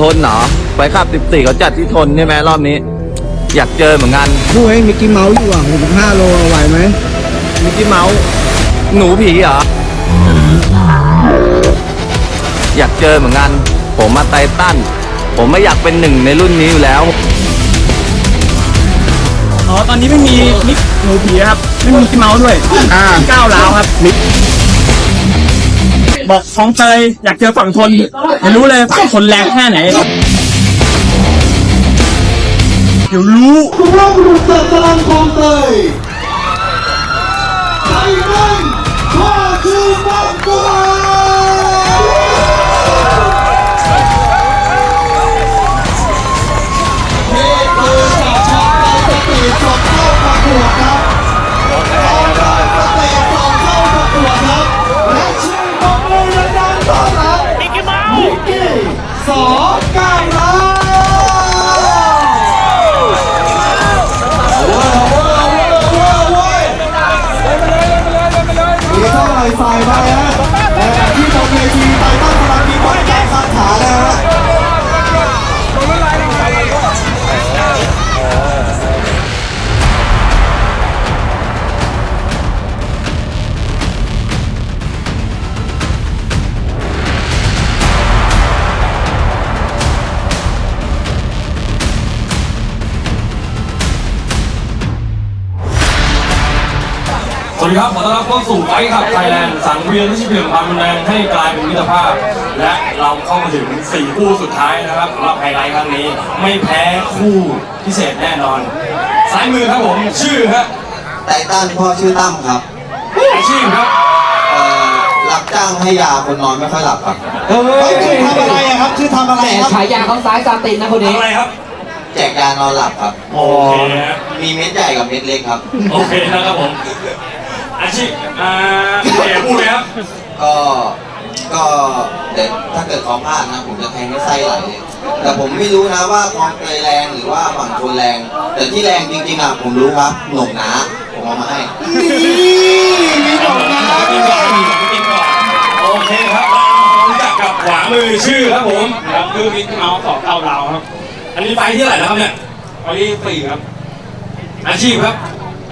ทนเหรอไปขับ14เขาจัดที่ทนใช่ไหมรอบนี้ อยากเจอเหมือนกันคู่เองมิกกี้เมาส์อยู่อะ65โลไหวไหมมิกกี้เมาส์หนูผีเหรอ อยากเจอเหมือนกัน ผมมาไททันผมไม่อยากเป็นหนึ่งในรุ่นนี้อยู่แล้ว อ๋อ ตอนนี้ไม่มีนิกหนูผีครับ ไม่มีมิกกี้เมาส์ด้วยอ่า ก้าวร้าวครับ มิก บอกของเตยอยากเจอฝั่งทนเดี๋ยวรู้เลยฝั่งทนแรงแค่ไหน เดี๋ยวรู้สุภาพบุรุษเตะลังคลองเตยไทยแลนด์ข้าคือมังกร ดีครับ ขอต้อนรับเข้าสู่ไฟขับไทยแลนด์สังเวียนที่เปลี่ยนความรุนแรงให้กลายเป็นมิตรภาพ และเราเข้ามาถึง 4 คู่สุดท้ายนะครับสำหรับไฮไลท์ครั้งนี้ ไม่แพ้คู่พิเศษแน่นอน ซ้ายมือครับผม ชื่อฮะไตตันพ่อชื่อตั้มครับอาชีพครับเอ่อรับจ้างให้ยาคนนอนไม่ค่อยหลับครับเฮ้ยคือทำอะไรอะครับคือทำอะไรแต่ครับฉายาเขาซ้ายซาตินนะคนนี้ ทำอะไรครับ แจกยานอนหลับครับ โอเคฮะมีเม็ดใหญ่กับเม็ดเล็กครับ โอเคนะครับผม อาชีพอ่าเอ๋พูดเลยครับก็ก็เดี๋ยวถ้าเกิดเขาพลาดนะ ผมจะแทงให้ไส้ไหลเลยแต่ผมไม่รู้นะว่าคลองเตยแรงหรือว่าฝั่งทนแรง แต่ที่แรงจริงๆอะผมรู้ครับหน่งหนาผมเอามาให้มีดอกนะกินก่อนกินก่อนโอเคครับรู้จักกับขวามือชื่อครับผมครับคือมิกกี้เมาส์สองเก้าดาวครับ อันนี้ไฟล์ที่เท่าไหร่แล้วครับเนี่ยไฟล์ที่สี่ครับ อาชีพครับ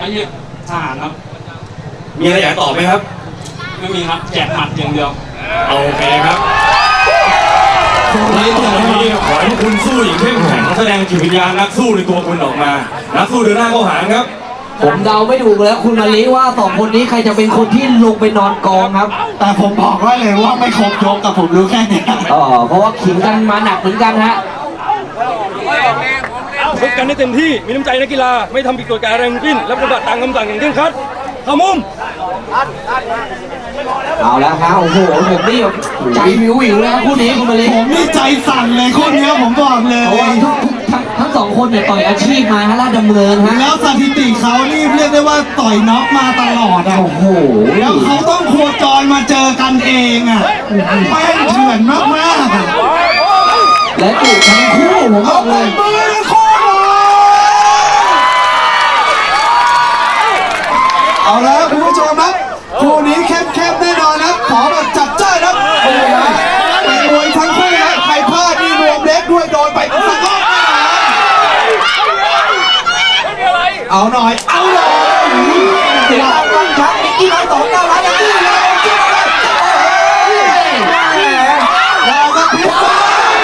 อาชีพทหารครับ มีอะไรอยากตอบไหมครับ ไม่มีครับแจกหมัดอย่างเดียว โอเคครับในตอนนี้ขอให้คุณสู้อย่างเข้มแข็งแสดงจิตวิญญาณนักสู้ในตัวคุณออกมา นักสู้เดินหน้าเข้าหาครับ ผมเดาไม่ถูกแล้ว คุณมาลีว่าสองคนนี้ใครจะเป็นคนที่ลงไปนอนกองครับแต่ผมบอกไว้เลยว่าไม่ครบยกกับผมรู้แค่นี้อ๋อเพราะว่าขิงกันมาหนักเหมือนกันฮะพบกันให้เต็มที่ มีน้ำใจนักกีฬา ไม่ทำผิดกฎการแรงสิ้นและปฏิบัติตามคำสั่งอย่างเคร่งครัด เข้ามุมเอาแล้วครับโอ้โหผมนี่แบบใจวิววิวเลยครับคู่นี้คุณมาลีผมนี่ใจสั่นเลยคู่เนี้ยผมบอกเลเพราะว่ายทุกทุกทั้งทั้งสองคนเนี่ยต่อยอาชีพมาฮะลาดดำเนินฮะแล้วสถิติเขานี่เรียกได้ว่าต่อยน็อกมาตลอดอะโอ้โหแล้วเขาต้องโคจรมาเจอกันเองอะแม่งเถื่อนมากๆอะและจุทั้งคู่ผมบเอาอกไปเลยมือทั้งคู่ เอาหน่อย เอาหน่อยเสียงดังฟังชัดมิกกี้มาสองเก้าล้านนะเราก็พิษซ้าย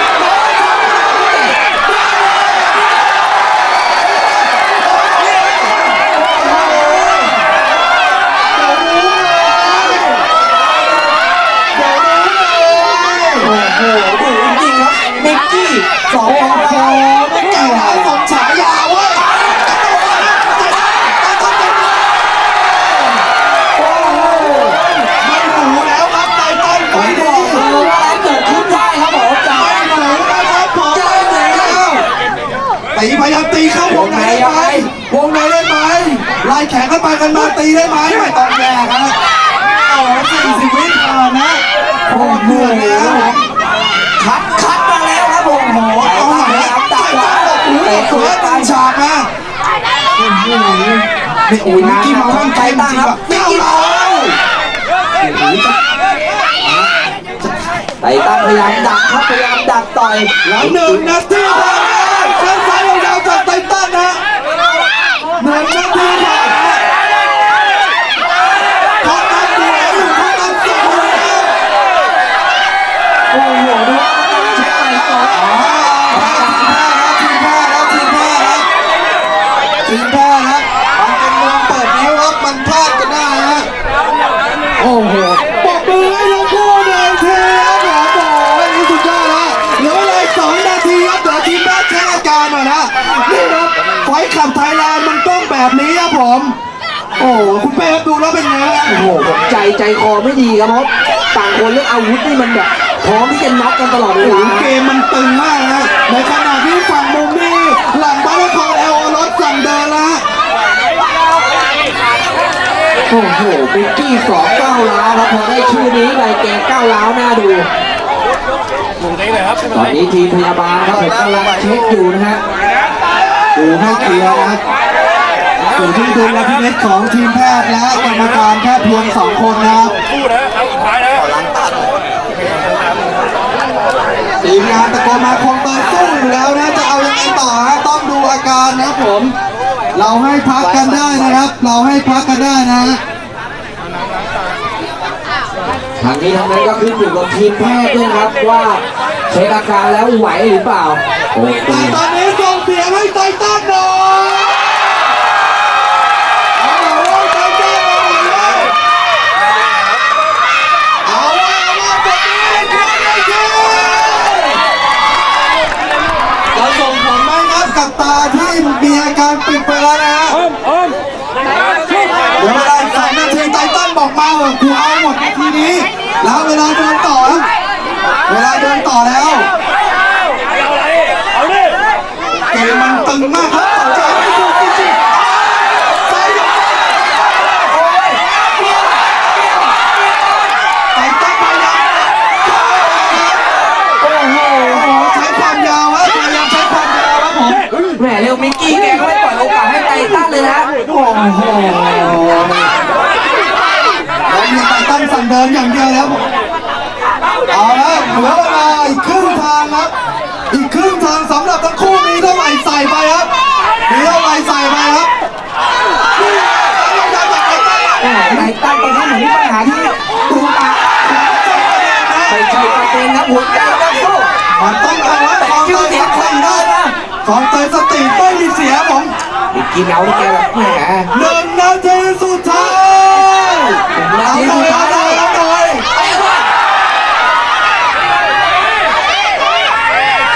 โอ้โหดูจริงครับมิกกี้สองคอไม่ แก่ เกี่ยว หายสมฉายาเว้ย โอ้โห ไม่หนูแล้วครับไตตัน ผม ไม่ บ ดี อกเลยว่าอะไรเกิดขึ้นได้ครับผมจาก ไม่หนูนะครับผมไม่หนูแล้วตีพยายามตีเข้าวงในได้ไหมวงในได้ไหมไล่แขนกันไปกันมาตีได้ไหมไม่ต้องแยกนะโอ้สี่สิบวิผ่านนะโคตร เหนื่อยแล้วคัดคัดมาแล้วครับผมโอ้โหเอาหน่อยนะตัไตดตันบอกอุ้ยสวยตันฉากนะนี่โอ้ยมิกกี้เมาส์มั่นใจจริงๆว่ะมิกกี้เมาส์ไต่ตั้งพยายามดักครับพยายามดักต่อยหลังหนึ่งนาทีผ่านไปเส้นสายยาวๆจากไททันนะหนึ่งนาทีผ่านไปเขาตั้งตัวอยู่เขาตั้งตัวอยู่แล้ว โอ้โหดูว่าการเช็คไปก่อน ทีมแพ้แล้วทีมแพ้แล้วทีมแพ้แล้วมันเป็นเมืองเปิดนิ้วครับมันพลาดกันได้ฮะ โอ้โห ปรบมือให้ทั้งคู่หน่อยเทครับผมโอ้โหนี่สุดยอดแล้วเหลือเวลาอีกสองนาทีครับเดี๋ยวทีมแพ้เช็คอาการหน่อยนะนี่ครับ ไฟขับไทยแลนด์มันต้องแบบนี้ครับผม โอ้โหคุณเป้ครับดูแล้วเป็นไงฮะโอ้โหผมใจใจคอไม่ดีครับเพราะต่างคนเรื่องอาวุธนี่มันแบบพร้อมที่จะน็อกกันตลอดเวโอ้โหลาเกมมันตึงมากนะในขณะที่ฝั่งมุมนี่หลังบาร์คอร์เอลรถสั่งเดินแล้วฮะโอ้โหบิกกี้สองเก้าวล้าวครับพอได้ชื่อนี้ไปแกก้าวล้าวหน้าดู หมุนเองเลยครับไม่เป็นตอไรนนี้ทีมพยาบาลครับผมกำลังเช็คอยู่นะฮะ ดูให้เคลียร์นะอยู่ที่ดุลพินิจของทีมแพทย์และกรรมการแค่เพียงสองคนนะครับคู่นะครั้งสุดท้ายนะทีมงานตะโกนมาคงเตยสู้อยู่แล้วนะจะเอายังไงต่อฮะต้องดูอาการนะครับผม เราให้พักกันได้นะครับ เราให้พักกันได้นะฮะทางนี้ทางนั้นก็ขึ้นอยู่กับทีมแพทย์ด้วยครับว่าเช็คอาการแล้วไหวหรือเปล่าโอ้โหแต่ตอนนี้ส่ง เสียงให้ไททันหน่อยเอาละไททันเอาละเอาละเอาละแบบนี้ควรได้ยินจะส่งผลไหมครับกับตาที่มีอาการปิดไปแล้วนะฮะอ้อมอ้อมเดี๋ยวเวลาอีกสองนาทีไททันบอกมาว่ากูเอาหมดนาทีนี้ แล้วเวลาเดินต่อครับเวลาเดินต่อแล้ว เอาอะไรเอาดิ เกมมันตึงมากครับตัดใจไม่ถูกจริงๆใส่ยกไททันพยายามโอ้โหใช้ความยาวครับพยายามใช้ความยาวครับผม แหมเร็วมิกกี้แกก็ไม่ปล่อยโอกาสให้ไททันเลยนะโอ้โหเรามีไททันสั่งเดินอย่างเดียวแล้วเอาละเหลือเวลาอีกครึ่งทางครับ อีกครึ่งทางสำหรับทั้งคู่มีเท่าไหร่ใส่ไปครับมีเท่าไหร่ใส่ไปครับนี่เราจะจากไททันครับแหมไททันตอนนี้เหมือนมีปัญหาที่ดูตาไม่ใช่ประเด็นนะหัวใจนักสู้มันต้องเอาไว้แต่ของชื่เตอยเสีสยงคตินได้ได้นะนะของเตยสติไม่มีเสียผม มิกกี้เมาส์นี่แกแบบแหมหนึ่งนาทีสุดท้ายหนึ่งนาเอาทีหน่สุอดยท้าเอายหน่อยเอาหน่อย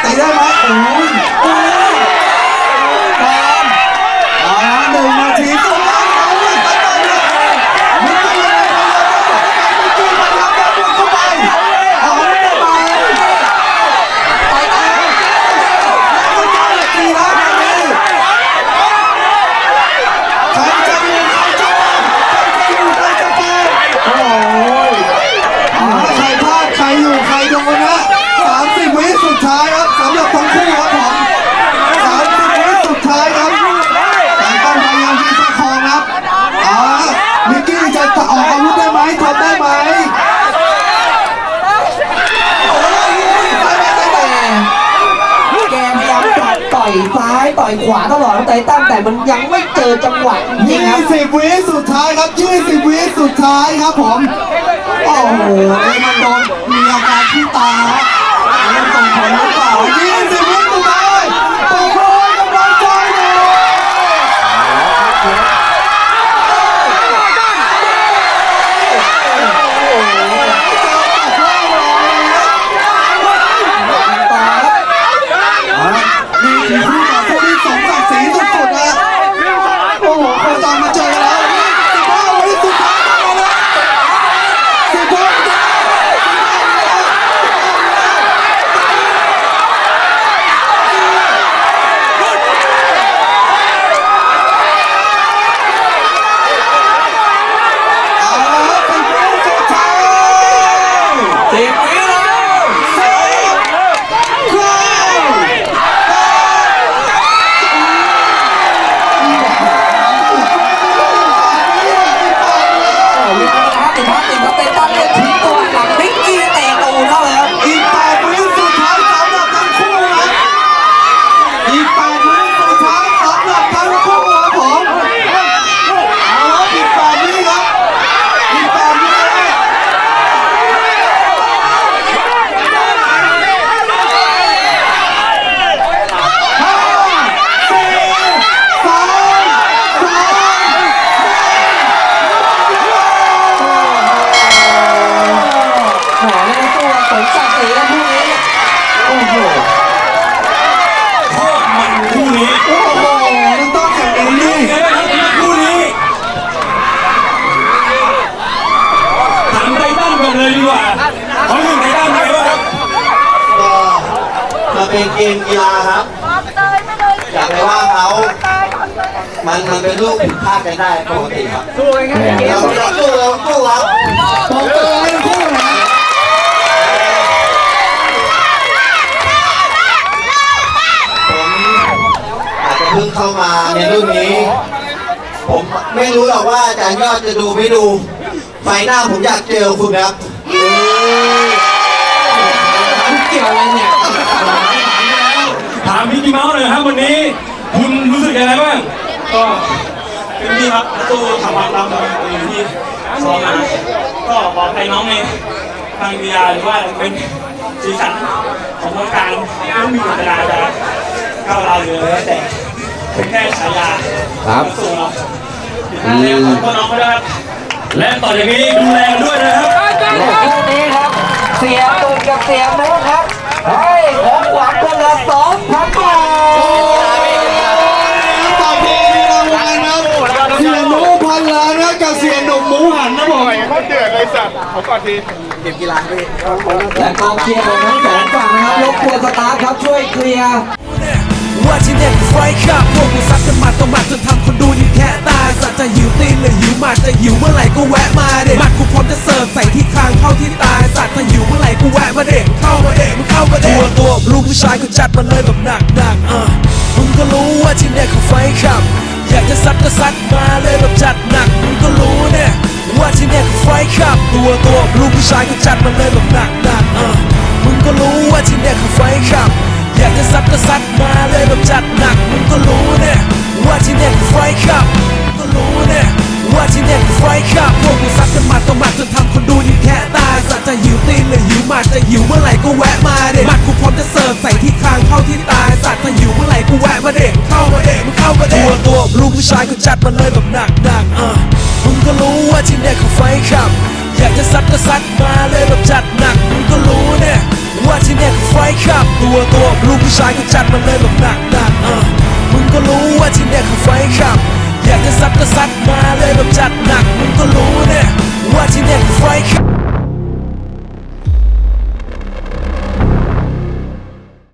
ตีได้ไหมโอ้ยโอ้ยตามเอาละหนึ่งนาทีสุดท้ายเอาเลยไปไปเลยมิกกี้ยังไงมิกกี้พยายามจะบุกเข้าไปเอาไม่ได้ไปไปไปไม่ได้ตีแล้วแบบนี้ ใครจะอยู่ใครจะไปใครจะอยู่ใครจะไปโอ้ยอ่าใครพลาดใครอยู่ใครโดนนะ30วิสุดท้ายครับสำหรับทั้งคู่ครับผม30วิสุดท้ายครับแต่ต้องพยายามที่ประคองครับอ่ามิกกี้จะออกอาวุธได้ไหมทำได้ไหมโอ้ยไปไปไปไป แกพยายามปัดต่อยซ้ายต่อยขวาตลอด ไททันแต่มันยังไม่เจอจังหวะจริงยี่ๆครับสิบวิสุดท้ายครับยี่สิบวิสุดท้ายครับผม โอ้โหเอ้มันโดนมีอาการที่ตาฮะมันส่งผลหรือเปล่ายี่สิบวิสุดท้ายปรบมือให้กำลังใจหน่อยเจอตัดล่างเลยนะต่อครับนี่คือคู่ต่อสู้ที่สมศักดิ์ศรีสุดๆนะ โอ้โหโคจรมาเจอแล้วสิบห้าวิสุดท้ายมาแล้วสิบห้าวิสุดท้าย เกมกีฬาครับ อย่าไปว่าเขา มันมันเป็นลูกผิดพลาดกันได้ปกติครับสู้เลยครับเราสู้เราสู้ครับปองเตยทั้งคู่นะผมอาจจะเพิ่งเข้ามาในรุ่นนี้ ผมไม่รู้หรอกว่าอาจารย์ยอดจะดูไม่ดู ไฟหน้าผมอยากเจอคุณครับเกี่ยวอะไรเนี่ยถามพี่ กี้เมาส์หน่อยครับวันนี้ คุณรู้สึกยังไงบ้างก็เป็นที่ครับตู้ทำความตามตัวเองที่ซ้อมมาก็บอกให้น้องในทางวิทยาหรือว่าเป็นสีสันของวงการไม่มีเวลาจะก้าวเราวหรืออะไรแล้วแต่เป็นแค่ฉายาครับส่งเราผิดพลาดแล้วขอโทษน้องเขาด้วยครับและต่อจากนี้ดูแลกันด้วยนะครับและคู่นี้ครับ เสียตุนกับเสียนุครับ ให้ของขวัญคนละสองพันบาท กันล้านะกับเสียหนุ่มหมูหันนะผมและกองเชียร์ของทั้งสองฝั่งนะครับรบกวนสตาฟครับช่วยเคลียร์ว่าที่เนี่ยไฟขับพวกกูซัดกันมัดต่อหมัดจนทำคนดูยิ่งแค่ตายสัตว์จะหิวตีนหรือหิวมัดจะหิวเมื่อไหร่ก็แวะมาเด็หมัดกูพร้อมจะเสิร์ฟใส่ที่คางเข้าที่ตายสัตว์ถ้าหิวเมื่อไหร่กูแวะมาเด็กเข้ามาเด็กมึงเข้ามาเด็กตัวตัวลูกผู้ชายกูจัดมาเลยแบบหนักหนักอะมึงก็รู้ว่าที่เนี่ยคือไฟขับ อยากจะซัดก็ซัดมาเลยแบบจัดหนักมึงก็รู้เนี่ยว่าที่เนี่ยคือไฟขับตัวตัวลูกผู้ชายกูจัดมาเลยแบบหนักหนักๆอะมึงก็รู้ว่าที่เนี่ยคือไฟขับ อยากจะซัดก็ซัดมาเลยแบบจัดหนักมึงก็รู้เนี่ยว่าที่เนี่ยคือไฟขับมึงก็รู้เนี่ยว่าที่เนี่ยคือไฟขับพวกกูซัดกันมัดต่อหมัดจนทำคนดูยิ่งแค่ตายสัตว์จะ หิวตีนหรือหิวหมัดจะหิวเมื่อไหร่ก็แวะมาเด็หมัดกูพร้อมจะเสิร์ฟใส่ที่คางเข้าที่ตายสัตว์ถ้าหิวเมื่อไหร่กูแวะมาเด็กเข้ามาเด็กมึงเข้ามาเด็กตัวตัวลูกผู้ชายกูจัดมาเลยแบบหนักหนักอะมึงก็รู้ว่าที่เนี่ยคือไฟขับ อยากจะซัดก็ซัดมาเลยแบบจัดหนักมึงก็รู้เนี่ยว่าที่เนี่ยคือไฟขับ ตัวตัวลูกผู้ชายก็จัดมาเลยแบบหนักหนักอะมึงก็รู้ว่าที่เนี่ยคือไฟขับ อยากจะซัดก็ซัดมาเลยแบบจัดหนักมึงก็รู้เนี่ยว่าที่เนี่ยคือไฟขับ